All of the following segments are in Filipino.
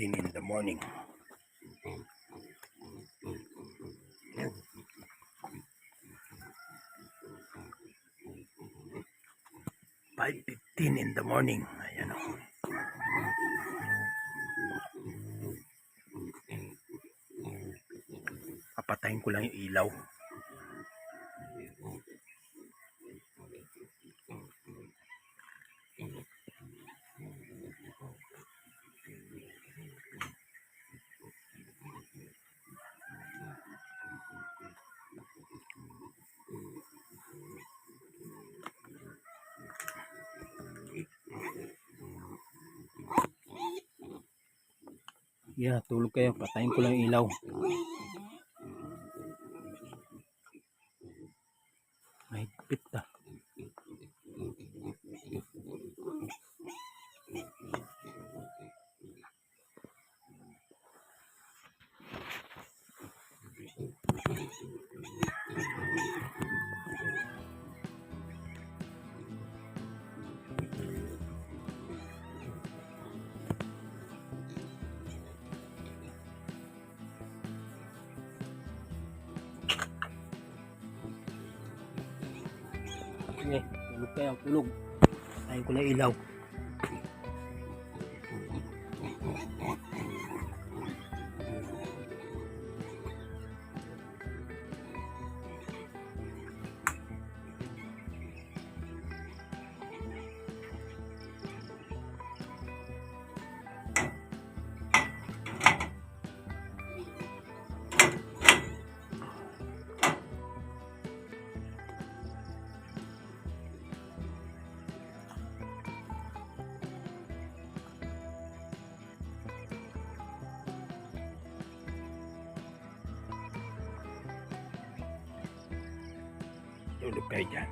5.15 in the morning. Five fifteen in the morning. Ayan o. Papatayin ko lang yung ilaw. Yeah, tulog kayo. Patayin ko lang ilaw. Sige, tulog kayo. Tulog. Patayin ko yung ilaw. Tulog kayo dyan.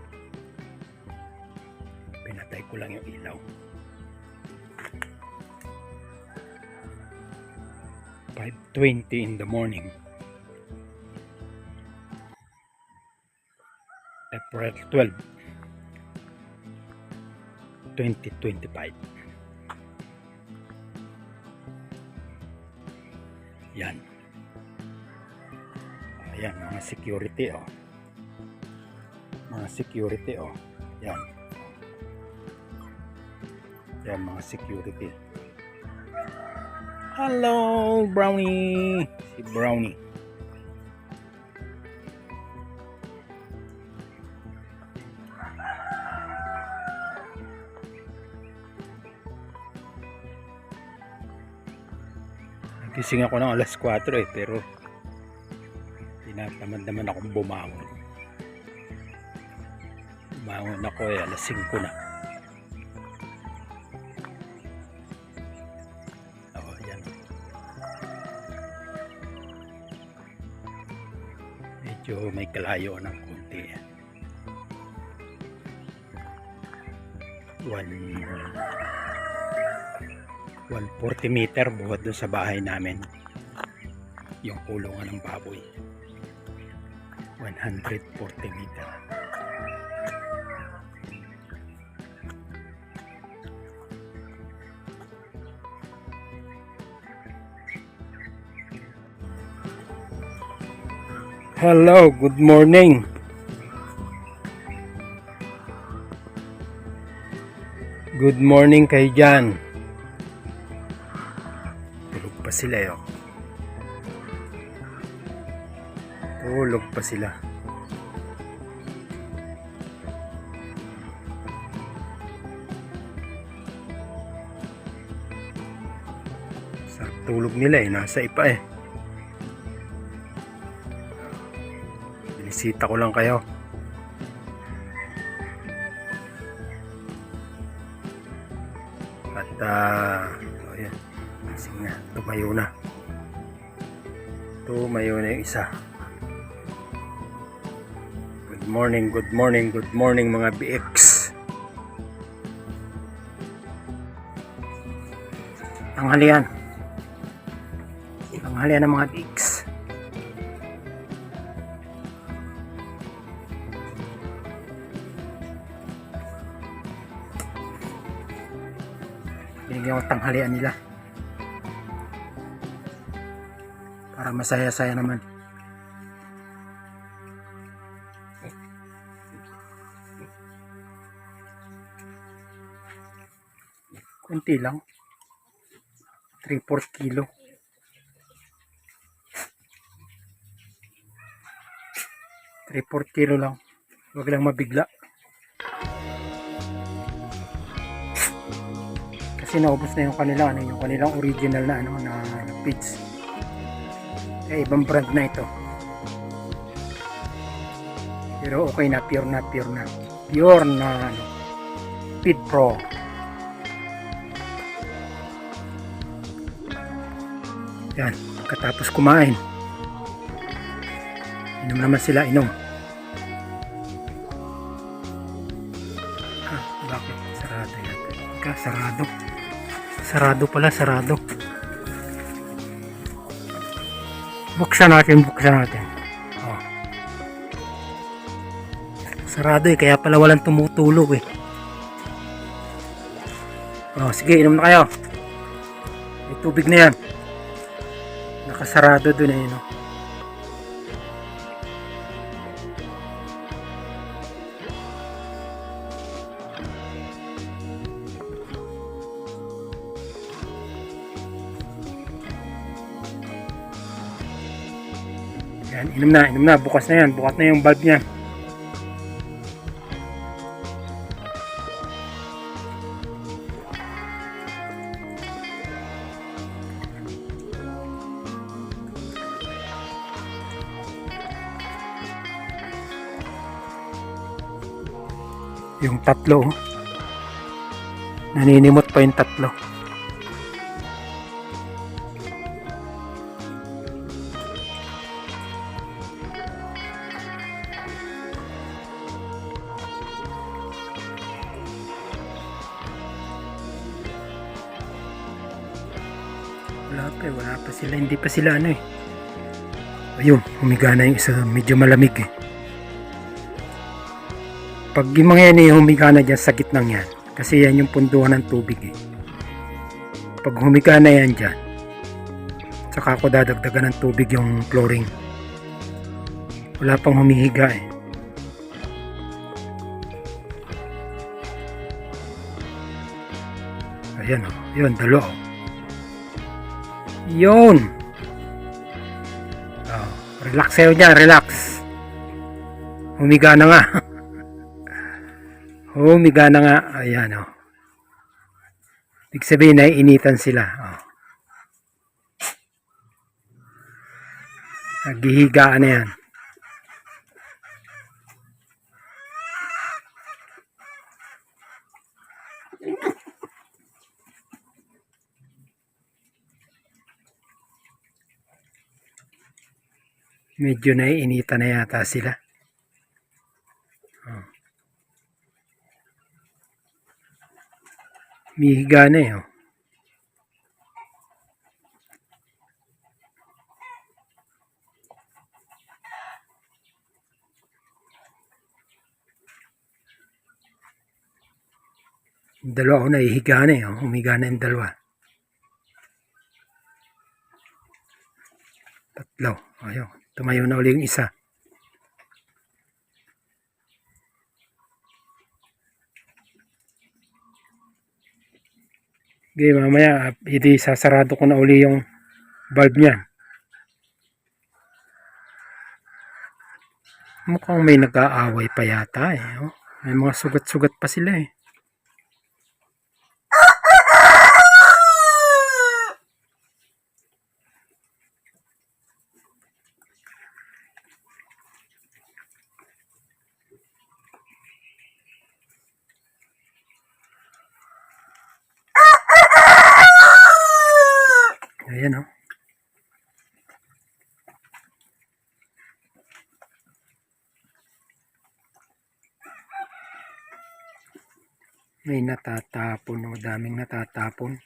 Pinatay ko lang yung ilaw. Five twenty in the morning. April 12, 2025. Yan. Ayan, mga security oh mga security oh. Yan. Yan mga security. Hello brownie. Si brownie. Nagising ako ng alas 4 eh pero tinatamad naman akong bumangon Bangon ako eh, alas 5 na. Oo, yan. Medyo may kalayo ng konti. One, 140 meter buhat doon sa bahay namin. Yung kulungan ng baboy. 140 meter. Hello, good morning. Good morning kay Jan. Tulog pa sila eh, oh. Tulog pa sila. Sa tulog nila eh, nasa ipa eh. Binisita ko lang kayo. At ah, oh yan. Sige nga, tumayo na. Tumayo na yung isa. Good morning, good morning, good morning mga BX. Tanghalian. Tanghalian ng mga BX. Ko tanghalian nila. Para masaya-saya naman. Kunti lang. 3-4 kilo. Four kilo lang. Huwag lang mabigla. Kasi naubos na yung kanila, ano, yung kanilang original na, ano, na feeds. Eh, ibang brand na ito. Pero okay na, pure na, pure na. Pure na, ano, Feed Pro. Yan, katapos kumain. Inom naman sila, inom. Ah, bakit? Sarado yata. Ka, sarado. Sarado pala, sarado. Buksan natin, buksan natin. Oh. Sarado eh, kaya pala walang tumutulog eh. Oh, sige, inom na kayo. May tubig na yan. Nakasarado dun eh, no? Yan, inom na, inom na. Bukas na yan. Bukas na yung bulb niya. Yung tatlo. oh. Naninimot pa yung tatlo. Sila. Hindi pa sila ano eh. Ayun, humiga na yung isa. Medyo malamig eh. Pag yung mga yan eh, humiga na dyan sa gitnang yan. Kasi yan yung punduhan ng tubig eh. Pag humiga na yan dyan, saka ako dadagdagan ng tubig yung flooring. Wala pang humihiga eh. Ayan o, oh. yun, dalo. oh. Yun. Oh, relax kayo dyan, relax. Humiga na nga. Humiga na nga. Ayan. Oh. Ibig sabihin na initan sila. Oh. Naghihigaan na yan. Medyo naiinitan na yata sila. Oh. Mihiga na eh. Oh. Dalawa ko nahihiga na eh. Oh. Humiga na yung dalawa. Tatlo. Ayun. Tumayo na uli yung isa. Okay, mamaya, hindi sasarado ko na uli yung bulb niya. Mukhang may nag-aaway pa yata eh. Oh. May mga sugat-sugat pa sila eh. Ayan oh. May natatapon o daming natatapon.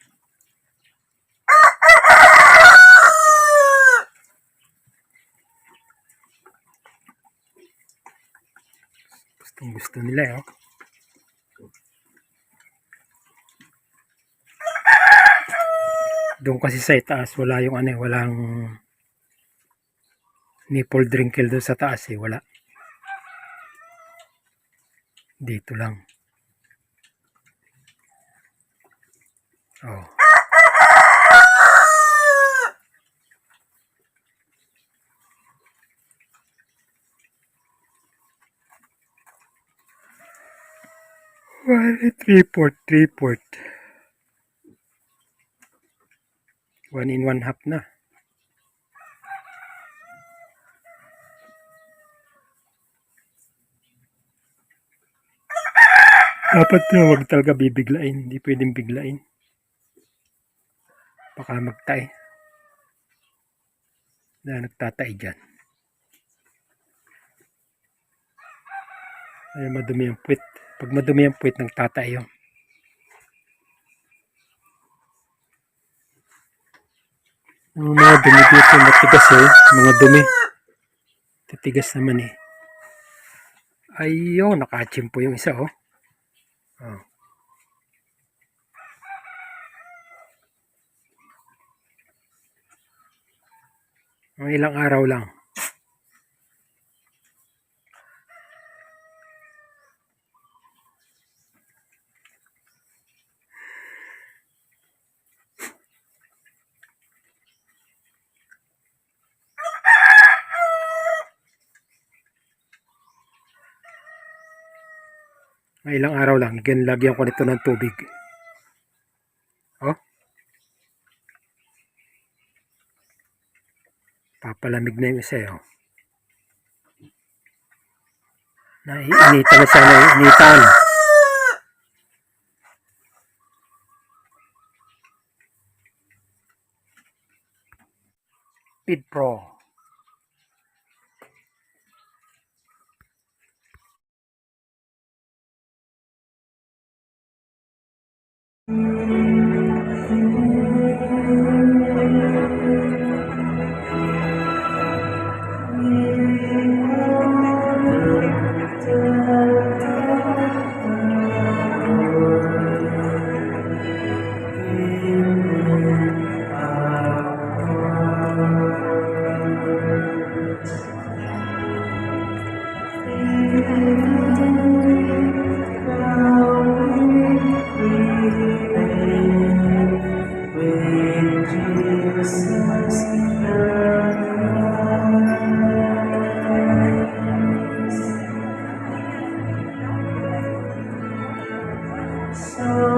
Gustong gusto nila eh. Oh. Doon kasi sa itaas wala yung ano, eh, walang nipple drinkle doon sa taas eh. Wala. Dito lang. Oh. One, three port, three port. One in one half na. Dapat na wag talaga bibiglain. Hindi pwedeng biglain. Baka magtay. Na nagtatay dyan. Ay, madumi ang puwit. Pag madumi ang puwit, nagtatay yun. Yung mga dumi dito, matigas eh. Mga dumi. Titigas naman eh. Ayun, nakachimpo yung isa oh. Oh. Mga ilang araw lang. Mga ilang araw lang. Again, lagyan ko nito ng tubig. Oh. Papalamig na yung isa eh, oh. Naiinitan na siya, naiinitan. Speed Pro. So